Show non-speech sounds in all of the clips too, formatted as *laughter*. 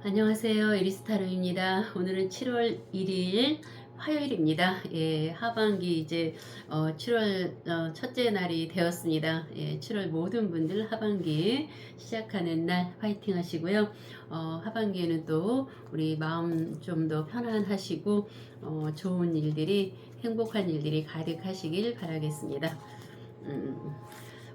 안녕하세요. 에리스타로입니다. 오늘은 7월 1일 화요일입니다. 예, 하반기 이제 어, 7월 어, 첫째 날이 되었습니다. 예, 7월 모든 분들 하반기 시작하는 날 화이팅 하시고요. 어, 하반기에는 또 우리 마음 좀 더 편안하시고 어, 좋은 일들이 행복한 일들이 가득하시길 바라겠습니다. 음,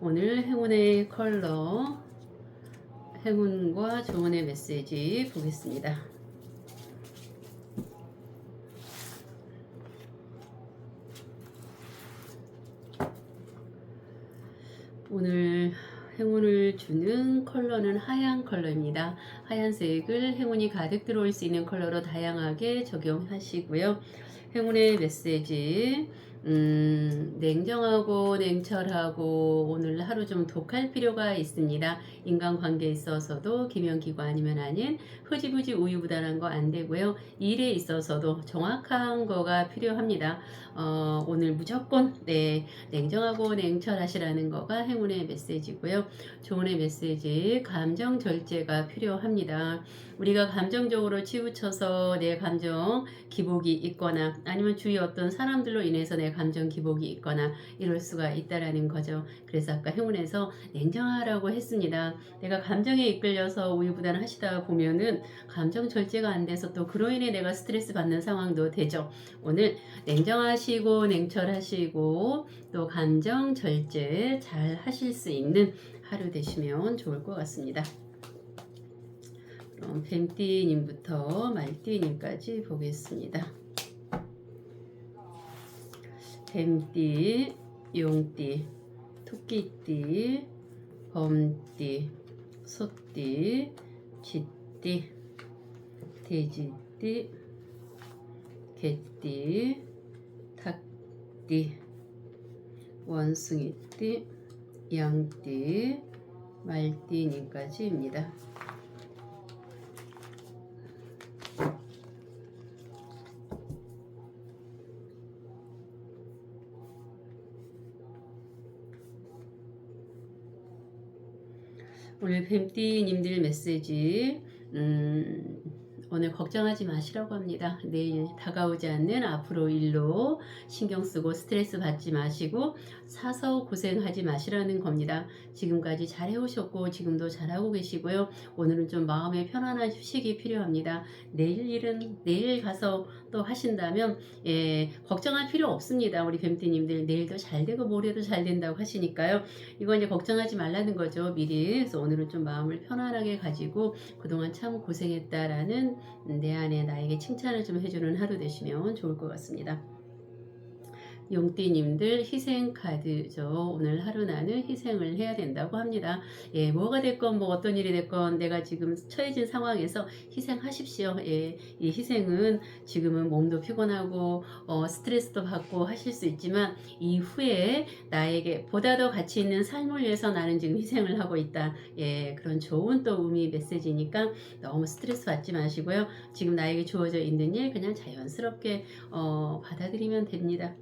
오늘 행운의 컬러 행운과 조언의 메시지 보겠습니다. 오늘 행운을 주는 컬러는 하얀 컬러입니다. 하얀색을 행운이 가득 들어올 수 있는 컬러로 다양하게 적용하시고요. 행운의 메시지 음, 냉정하고 냉철하고 오늘 하루 좀 독할 필요가 있습니다. 인간관계에 있어서도 기면기고 아니면 아닌 흐지부지 우유부단한 거 안 되고요. 일에 있어서도 정확한 거가 필요합니다. 어, 오늘 무조건 네, 냉정하고 냉철하시라는 거가 행운의 메시지고요. 조언의 메시지 감정 절제가 필요합니다. 우리가 감정적으로 치우쳐서 내 감정 기복이 있거나 아니면 주위 어떤 사람들로 인해서 내 감정 기복이 있거나 이럴 수가 있다라는 거죠. 그래서 아까 행운에서 냉정하라고 했습니다. 내가 감정에 이끌려서 우유부단 하시다 보면은 감정 절제가 안 돼서 또 그로 인해 내가 스트레스 받는 상황도 되죠. 오늘 냉정하시고 냉철하시고 또 감정 절제 잘 하실 수 있는 하루 되시면 좋을 것 같습니다. 그럼 뱀띠님부터 말띠님까지 보겠습니다. 뱀띠, 용띠, 토끼띠, 범띠, 소띠, 쥐띠, 돼지띠, 개띠, 닭띠, 원숭이띠, 양띠, 말띠님까지입니다. 오늘 뱀띠님들 메시지. 음, 오늘 걱정하지 마시라고 합니다. 내일 다가오지 않는 앞으로 일로 신경 쓰고 스트레스 받지 마시고 사서 고생하지 마시라는 겁니다. 지금까지 잘 해오셨고 지금도 잘하고 계시고요. 오늘은 좀 마음의 편안한 휴식이 필요합니다. 내일 일은 내일 가서 또 하신다면 예, 걱정할 필요 없습니다. 우리 뱀띠님들 내일도 잘 되고 모레도 잘 된다고 하시니까요. 이건 이제 걱정하지 말라는 거죠. 미리. 그래서 오늘은 좀 마음을 편안하게 가지고 그동안 참 고생했다라는 내 안에 나에게 칭찬을 좀 해주는 하루 되시면 좋을 것 같습니다. 용띠님들 희생 카드죠. 오늘 하루 나는 희생을 해야 된다고 합니다. 예, 뭐가 됐건 뭐 어떤 일이 됐건 내가 지금 처해진 상황에서 희생하십시오. 예, 이 희생은 지금은 몸도 피곤하고 어, 스트레스도 받고 하실 수 있지만 이후에 나에게 보다 더 가치 있는 삶을 위해서 나는 지금 희생을 하고 있다. 예, 그런 좋은 또 의미 메시지니까 너무 스트레스 받지 마시고요. 지금 나에게 주어져 있는 일 그냥 자연스럽게 어, 받아들이면 됩니다.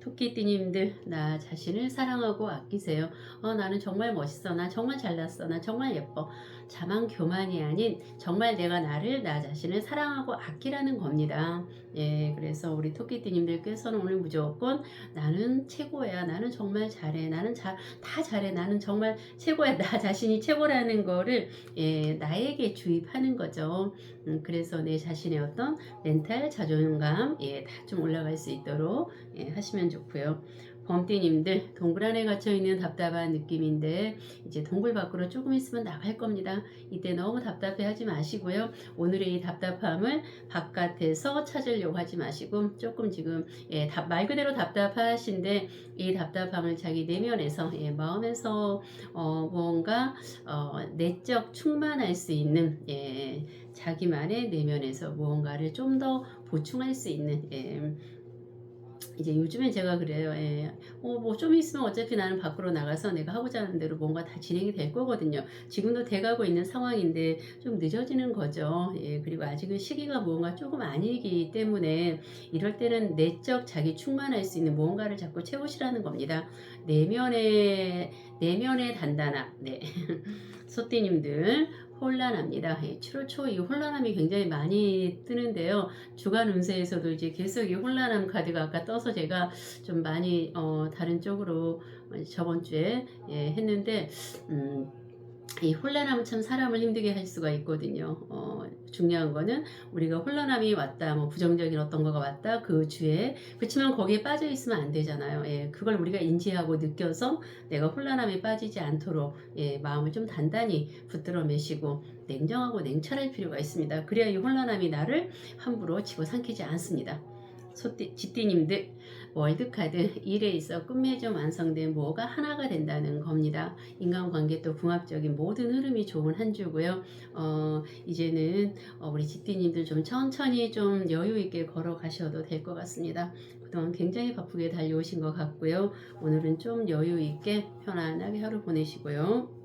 토끼띠님들 나 자신을 사랑하고 아끼세요. 어 나는 정말 멋있어. 나 정말 잘났어. 나 정말 예뻐. 자만 교만이 아닌 정말 내가 나를 나 자신을 사랑하고 아끼라는 겁니다. 예, 그래서 우리 토끼띠님들께서는 오늘 무조건 나는 최고야. 나는 정말 잘해. 나는 자, 다 잘해. 나는 정말 최고야. 나 자신이 최고라는 거를 예, 나에게 주입하는 거죠. 음, 그래서 내 자신의 어떤 멘탈 자존감 예, 다 좀 올라갈 수 있도록 예, 하시면 좋고요. 범띠님들 동굴 안에 갇혀 있는 답답한 느낌인데 이제 동굴 밖으로 조금 있으면 나갈 겁니다. 이때 너무 답답해 하지 마시고요. 오늘의 이 답답함을 바깥에서 찾으려고 하지 마시고 조금 지금 예, 답- 말 그대로 답답하신데 이 답답함을 자기 내면에서 예, 마음에서 어, 뭔가 어, 내적 충만할 수 있는 예, 자기만의 내면에서 무언가를 좀 더 보충할 수 있는 예, 이제 요즘엔 제가 그래요. 예. 어, 뭐 좀 있으면 어차피 나는 밖으로 나가서 내가 하고자 하는 대로 뭔가 다 진행이 될 거거든요. 지금도 돼가고 있는 상황인데 좀 늦어지는 거죠. 예. 그리고 아직은 시기가 뭔가 조금 아니기 때문에 이럴 때는 내적 자기 충만할 수 있는 무언가를 자꾸 채우시라는 겁니다. 내면의 내면의 단단함. 네. *laughs* 소띠님들 혼란합니다. 예, 7월 초 이 혼란함이 굉장히 많이 뜨는데요. 주간 운세에서도 이제 계속 이 혼란함 카드가 아까 떠서 제가 좀 많이 어, 다른 쪽으로 저번 주에 예, 했는데 음, 이 혼란함은 참 사람을 힘들게 할 수가 있거든요. 어, 중요한 거는 우리가 혼란함이 왔다, 뭐 부정적인 어떤 거가 왔다, 그 주에. 그렇지만 거기에 빠져 있으면 안 되잖아요. 예, 그걸 우리가 인지하고 느껴서 내가 혼란함에 빠지지 않도록 예, 마음을 좀 단단히 붙들어 매시고 냉정하고 냉철할 필요가 있습니다. 그래야 이 혼란함이 나를 함부로 집어삼키지 않습니다. 소띠, 지띠님들 월드카드 일에 있어 끝맺음 완성된 뭐가 하나가 된다는 겁니다. 인간관계 또 궁합적인 모든 흐름이 좋은 한 주고요. 어, 이제는 어, 우리 지띠님들 좀 천천히 좀 여유 있게 걸어가셔도 될 것 같습니다. 그동안 굉장히 바쁘게 달려오신 것 같고요. 오늘은 좀 여유 있게 편안하게 하루 보내시고요.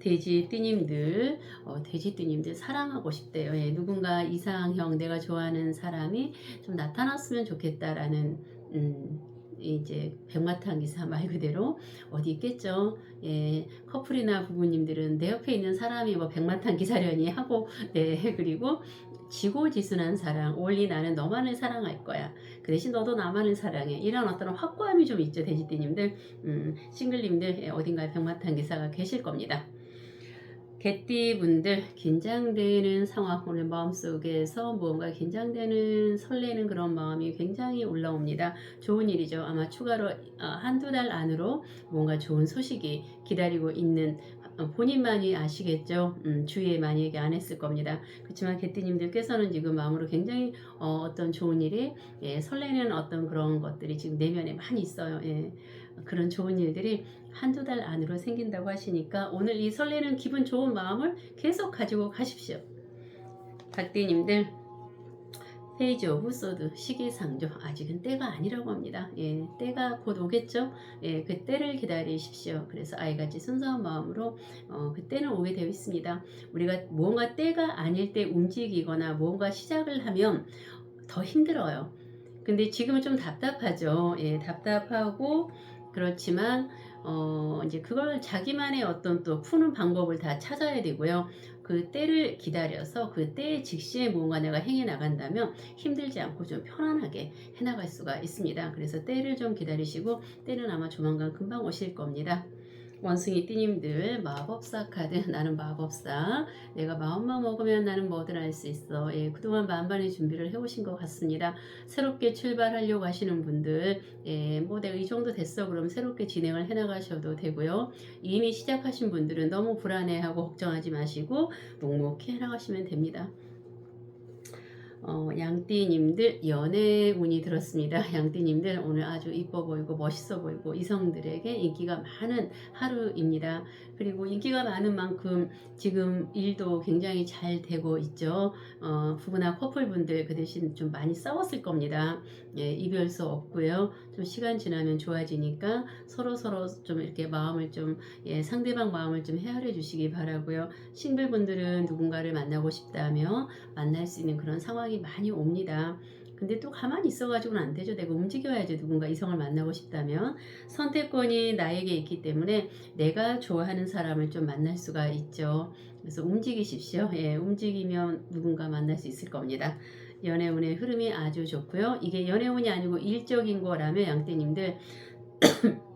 돼지띠님들, 어, 돼지띠님들 사랑하고 싶대요. 예, 누군가 이상형 내가 좋아하는 사람이 좀 나타났으면 좋겠다라는 음, 이제 백마탄 기사 말 그대로 어디 있겠죠. 예, 커플이나 부부님들은 내 옆에 있는 사람이 뭐 백마탄 기사려니 하고 네 *laughs* 그리고 지고지순한 사랑, 올리 나는 너만을 사랑할 거야. 그 대신 너도 나만을 사랑해. 이런 어떤 확고함이 좀 있죠, 돼지띠님들. 음, 싱글님들 예, 어딘가에 백마탄 기사가 계실 겁니다. 개띠분들 긴장되는 상황 오늘 마음속에서 무언가 긴장되는 설레는 그런 마음이 굉장히 올라옵니다. 좋은 일이죠. 아마 추가로 어, 한두 달 안으로 뭔가 좋은 소식이 기다리고 있는 어, 본인만이 아시겠죠. 음, 주위에 많이 얘기 안 했을 겁니다. 그렇지만 개띠님들께서는 지금 마음으로 굉장히 어, 떤 좋은 일이 예, 설레는 어떤 그런 것들이 지금 내면에 많이 있어요. 예. 그런 좋은 일들이 한두 달 안으로 생긴다고 하시니까 오늘 이 설레는 기분 좋은 마음을 계속 가지고 가십시오. 박대님들 페이지 오브 소드 시기상조 아직은 때가 아니라고 합니다. 예, 때가 곧 오겠죠. 예, 그 때를 기다리십시오. 그래서 아이같이 순수한 마음으로 어, 그 때는 오게 되어 있습니다. 우리가 무언가 때가 아닐 때 움직이거나 무언가 시작을 하면 더 힘들어요. 근데 지금은 좀 답답하죠. 예, 답답하고 그렇지만 어 이제 그걸 자기만의 어떤 또 푸는 방법을 다 찾아야 되고요. 그 때를 기다려서 그 때의 직시에 뭔가 내가 행해 나간다면 힘들지 않고 좀 편안하게 해 나갈 수가 있습니다. 그래서 때를 좀 기다리시고 때는 아마 조만간 금방 오실 겁니다. 원숭이 띠님들 마법사 카드 *laughs* 나는 마법사. 내가 마음만 먹으면 나는 뭐든 할수 있어. 예, 그동안 만반의 준비를 해오신 것 같습니다. 새롭게 출발하려고 하시는 분들 예, 뭐 내가 이 정도 됐어. 그럼 새롭게 진행을 해나가셔도 되고요. 이미 시작하신 분들은 너무 불안해하고 걱정하지 마시고 묵묵히 해나가시면 됩니다 어, 양띠님들 연애 운이 들었습니다. *laughs* 양띠님들 오늘 아주 이뻐 보이고 멋있어 보이고 이성들에게 인기가 많은 하루입니다. 그리고 인기가 많은 만큼 지금 일도 굉장히 잘 되고 있죠. 어, 부부나 커플분들 그 대신 좀 많이 싸웠을 겁니다. 예, 이별 수 없고요. 좀 시간 지나면 좋아지니까 서로 서로 좀 이렇게 마음을 좀 예, 상대방 마음을 좀 헤아려 주시기 바라고요. 싱글분들은 누군가를 만나고 싶다며 만날 수 있는 그런 상황이 많이 옵니다. 근데 또 가만히 있어가지고는 안 되죠. 내가 움직여야지 누군가 이성을 만나고 싶다면 선택권이 나에게 있기 때문에 내가 좋아하는 사람을 좀 만날 수가 있죠. 그래서 움직이십시오. 예, 움직이면 누군가 만날 수 있을 겁니다. 연애운의 흐름이 아주 좋고요. 이게 연애운이 아니고 일적인 거라면 양떼님들 *coughs*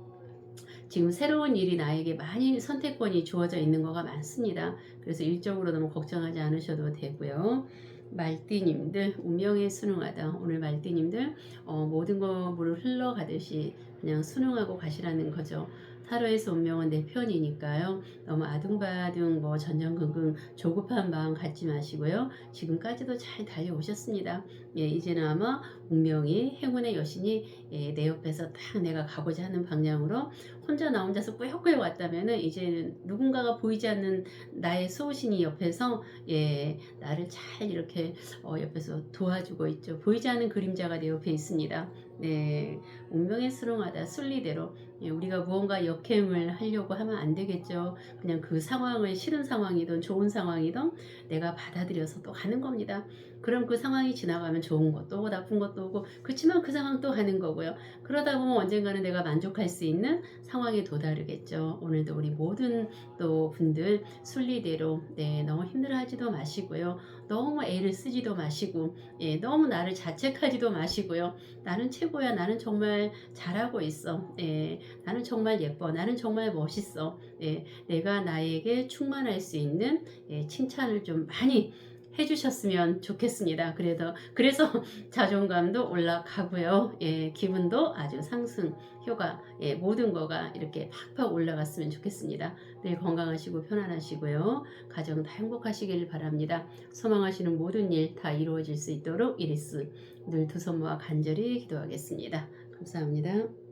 지금 새로운 일이 나에게 많이 선택권이 주어져 있는 거가 많습니다. 그래서 일적으로 너무 걱정하지 않으셔도 되고요. 말띠님들 운명에 순응하다 오늘 말띠님들 어, 모든 거 물을 흘러가듯이 그냥 순응하고 가시라는 거죠 타로에서 운명은 내 편이니까요 너무 아둥바둥 뭐 전전긍긍 조급한 마음 갖지 마시고요 지금까지도 잘 달려오셨습니다 예, 이제는 아마 운명이 행운의 여신이 예, 내 옆에서 딱 내가 가고자 하는 방향으로 혼자 나 혼자서 꾸역꾸역 왔다면은 이제는 누군가가 보이지 않는 나의 수호신이 옆에서 예 나를 잘 이렇게 어, 옆에서 도와주고 있죠. 보이지 않는 그림자가 내 옆에 있습니다. 네 운명에 수렁하다 순리대로 예, 우리가 무언가 역행을 하려고 하면 안 되겠죠. 그냥 그 상황을 싫은 상황이든 좋은 상황이든 내가 받아들여서 또 가는 겁니다. 그럼 그 상황이 지나가면 좋은 것도 오고 나쁜 것도 오고 그렇지만 그 상황 또 하는 거고요. 그러다 보면 언젠가는 내가 만족할 수 있는 상황에 도달하겠죠. 오늘도 우리 모든 또 분들 순리대로 네, 너무 힘들어하지도 마시고요. 너무 애를 쓰지도 마시고 예, 너무 나를 자책하지도 마시고요. 나는 최고야. 나는 정말 잘하고 있어. 예, 나는 정말 예뻐. 나는 정말 멋있어. 예, 내가 나에게 충만할 수 있는 예, 칭찬을 좀 많이 해주셨으면 좋겠습니다. 그래도 그래서 *laughs* 자존감도 올라가고요. 예, 기분도 아주 상승 효과 예, 모든 거가 이렇게 팍팍 올라갔으면 좋겠습니다. 늘 건강하시고 편안하시고요. 가정 다 행복하시길 바랍니다. 소망하시는 모든 일 다 이루어질 수 있도록 이리스 늘 두 손 모아 간절히 기도하겠습니다. 감사합니다.